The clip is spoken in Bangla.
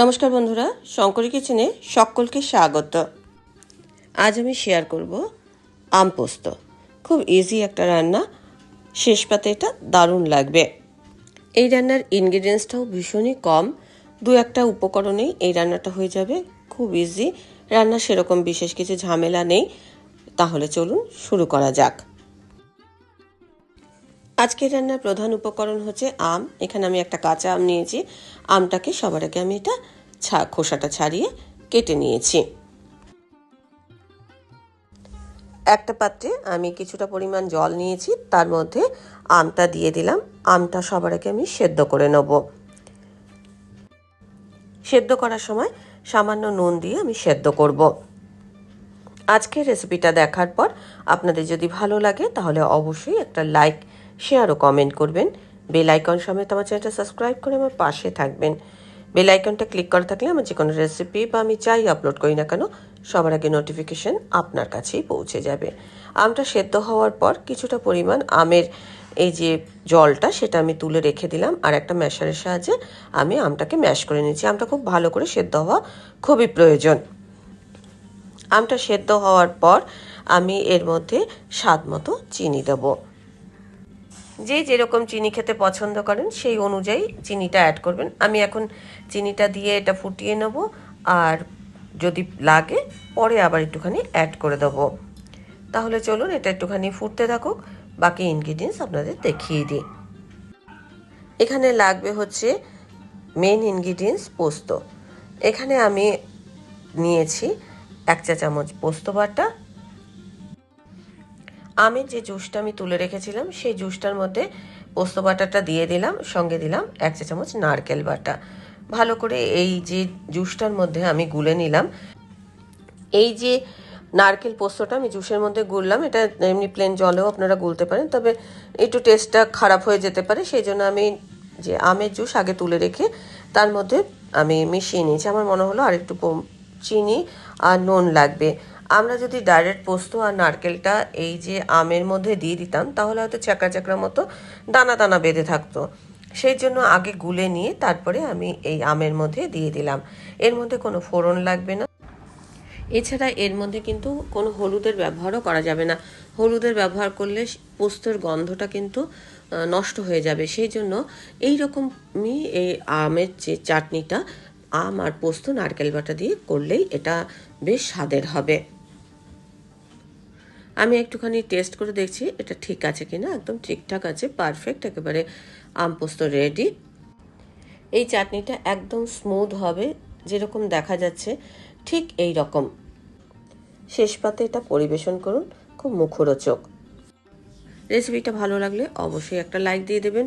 নমস্কার বন্ধুরা, শঙ্করী কিচেনে সকলকে স্বাগত। আজ আমি শেয়ার করব আম পোস্ত। খুব ইজি একটা রান্না, শেষ পাতে এটা দারুণ লাগবে। এই রান্নার ইনগ্রিডিয়েন্টসটাও ভীষণই কম, দু একটা উপকরণেই এই রান্নাটা হয়ে যাবে, খুব ইজি রান্না সেরকম বিশেষ কিছু ঝামেলা নেই, তাহলে চলুন শুরু করা যাক। আজকের রান্নার প্রধান উপকরণ হচ্ছে আম। এখানে আমি একটা কাঁচা আম নিয়েছি। আমটাকে সবার আগে আমি এটা ছা, খোসাটা ছাড়িয়ে কেটে নিয়েছি। একটা পাত্রে আমি কিছুটা পরিমাণ জল নিয়েছি। তার মধ্যে আমটা দিয়ে দিলাম। আমটা সবার আগে আমি সেদ্ধ করে নেব। সেদ্ধ করার সময় সামান্য নুন দিয়ে আমি সেদ্ধ করব। আজকের রেসিপিটা দেখার পর আপনাদের যদি ভালো লাগে তাহলে অবশ্যই একটা লাইক শেয়ার ও কমেন্ট করবেন। বেল আইকন সমেত আমার চ্যানেলটা সাবস্ক্রাইব করে আমার পাশে থাকবেন। বেল আইকনটা ক্লিক করা থাকলে আমার যে কোনো রেসিপি বা আমি চাই আপলোড করি না কেন, সবার আগে নোটিফিকেশন আপনার কাছেই পৌঁছে যাবে। আমটা সেদ্ধ হওয়ার পর কিছুটা পরিমাণ আমের এই যে জলটা, সেটা আমি তুলে রেখে দিলাম আর একটা ম্যাশারের সাহায্যে আমি আমটাকে ম্যাশ করে নিয়েছি। আমটা খুব ভালো করে সেদ্ধ হওয়া খুবই প্রয়োজন। আমটা সেদ্ধ হওয়ার পর আমি এর মধ্যে স্বাদ মতো চিনি দেবো। যে যেরকম চিনি খেতে পছন্দ করেন, সেই অনুযায়ী চিনিটা অ্যাড করবেন। আমি এখন চিনিটা দিয়ে এটা ফুটিয়ে নেব, আর যদি লাগে, পরে আবার একটুখানি অ্যাড করে দেবো। তাহলে চলুন, এটা একটুখানি ফুটতে থাকুক। বাকি ইনগ্রিডিয়েন্টস আপনাদের দেখিয়ে দিই। এখানে লাগবে হচ্ছে মেন ইনগ্রিডিয়েন্টস পোস্ত। এখানে আমি নিয়েছি এক চা চামচ পোস্ত বাটা আমের যে জুসটা আমি তুলে রেখেছিলাম, সেই জুসটার মধ্যে পোস্ত বাটাটা দিয়ে দিলাম, সঙ্গে দিলাম এক চা চামচ নারকেল বাটা। ভালো করে এই যে জুসটার মধ্যে আমি গুলে নিলাম। এই যে নারকেল পোস্তটা আমি জুসের মধ্যে গুললাম, এটা এমনি প্লেন জলেও আপনারা গুলতে পারেন, তবে একটু টেস্টটা খারাপ হয়ে যেতে পারে সেই জন্য আমি যে আমের জুস আগে তুলে রেখে তার মধ্যে আমি মিশিয়ে নিয়েছি। আমার মনে হলো আর একটু চিনি আর নুন লাগবে। আমরা যদি ডাইরেক্ট পোস্ত আর নারকেলটা এই যে আমের মধ্যে দিয়ে দিতাম, তাহলে হয়তো চ্যাকড়া চ্যাকড়া মতো দানা দানা বেঁধে থাকতো। সেই জন্য আগে গুলে নিয়ে তারপরে আমি এই আমের মধ্যে দিয়ে দিলাম। এর মধ্যে কোনো ফোড়ন লাগবে না। এছাড়া এর মধ্যে কিন্তু কোনো হলুদের ব্যবহারও করা যাবে না। হলুদের ব্যবহার করলে পোস্তর গন্ধটা কিন্তু নষ্ট হয়ে যাবে। সেই জন্য এই রকমই এই আমের যে চাটনিটা, আম আর পোস্ত, নারকেল বাটা দিয়ে করলেই এটা বেশ স্বাদের হবে। আমি একটুখানি টেস্ট করে দেখছি, এটা ঠিক আছে কিনা? একদম ঠিকঠাক আছে পারফেক্ট একেবারে আম পোস্ত রেডি এই চাটনিটা একদম স্মুথ হবে, যেরকম দেখা যাচ্ছে, ঠিক এই রকম। শেষ পাতে এটা পরিবেশন করুন, খুব মুখরোচক। রেসিপিটা ভালো লাগলে অবশ্যই একটা লাইক দিয়ে দেবেন।